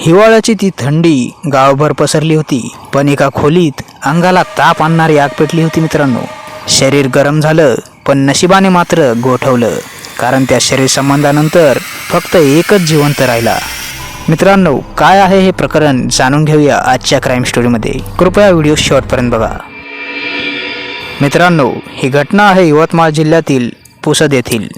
हिवाळ्याची ती थंडी गावभर पसरली होती पण एका खोलीत अंगाला ताप आणणारी आग पेटली होती मित्रांनो. शरीर गरम झालं पण नशिबाने मात्र गोठवलं कारण त्या शरीर संबंधानंतर फक्त एकच जिवंत राहिला. मित्रांनो काय आहे हे प्रकरण जाणून घेऊया आजच्या क्राईम स्टोरीमध्ये कृपया व्हिडिओ शॉर्टपर्यंत बघा. मित्रांनो ही घटना आहे यवतमाळ जिल्ह्यातील पुसद येथील.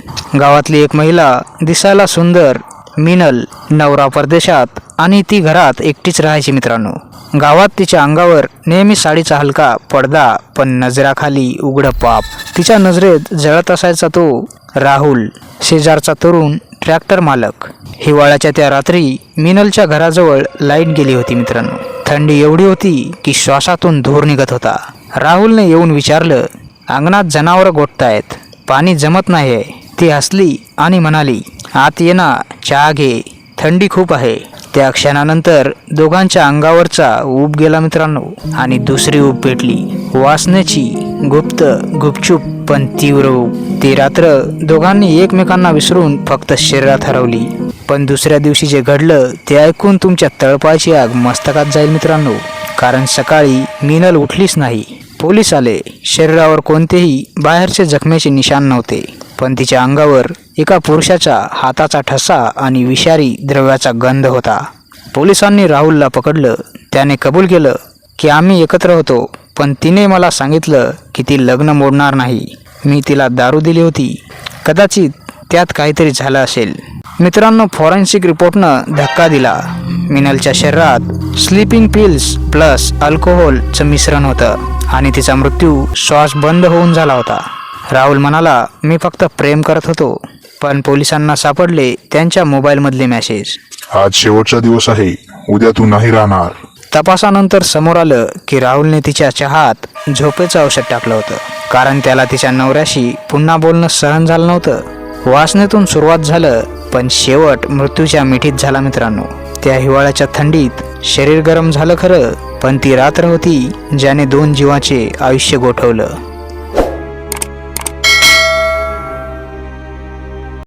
गावातली एक महिला दिसायला सुंदर मिनल नवरा परदेशात आणि ती घरात एकटीच राहायची मित्रांनो. गावात तिच्या अंगावर नेहमी साडीचा हलका पडदा पण नजराखाली उघडं पाप. तिच्या नजरेत जळत असायचा तो राहुल शेजारचा तरुण ट्रॅक्टर मालक. हिवाळ्याच्या त्या रात्री मिनलच्या घराजवळ लाइट गेली होती मित्रांनो. थंडी एवढी होती की श्वासातून धूर निघत होता. राहुलने येऊन विचारलं अंगणात जनावरं गोठतायत? पाणी जमत नाही ती हसली आणि म्हणाली आत ये ना चहा घे थंडी खूप आहे. त्या क्षणानंतर दोघांच्या अंगावरचा ऊब गेला मित्रांनो. आणि दुसरी ऊब पेटली. वासनेची गुप्त गुपचूप पण तीव्र ऊब. ती रात्र दोघांनी एकमेकांना विसरून फक्त शरीरात हरवली. पण दुसऱ्या दिवशी जे घडलं ते ऐकून तुमच्या तळपाची आग मस्तकात जाईल मित्रांनो. कारण सकाळी मिनल उठलीच नाही. पोलीस आले. शरीरावर कोणतेही बाहेरचे जखमेचे निशाण नव्हते. पण तिच्या अंगावर एका पुरुषाच्या हाताचा ठसा आणि विषारी द्रव्याचा गंध होता. पोलिसांनी राहुलला पकडलं. त्याने कबूल केलं की आम्ही एकत्र होतो पण तिने मला सांगितलं की ती लग्न मोडणार नाही. मी तिला दारू दिली होती. कदाचित त्यात काहीतरी झालं असेल. मित्रांनो फॉरेन्सिक रिपोर्टनं धक्का दिला. मिनलच्या शरीरात स्लीपिंग पिल्स प्लस अल्कोहोलचं मिश्रण होतं आणि तिचा मृत्यू श्वास बंद होऊन झाला होता. राहुल म्हणाला मी फक्त प्रेम करत होतो पण पोलिसांना सापडले त्यांच्या मोबाईलमधले मेसेज आज शेवटचा दिवस आहे उद्या तू नाही राहणार. तपासानंतर समोर आलं की राहुलने तिच्या चहात झोपेचं औषध टाकलं होतं कारण त्याला तिच्या नवऱ्याशी पुन्हा बोलणं सहन झालं नव्हतं. वासनेतून सुरुवात झालं पण शेवट मृत्यूच्या मिठीत झाला मित्रांनो. त्या हिवाळ्याच्या थंडीत शरीर गरम झालं खरं पण ती रात्र होती ज्याने दोन जीवाचे आयुष्य गोठवलं.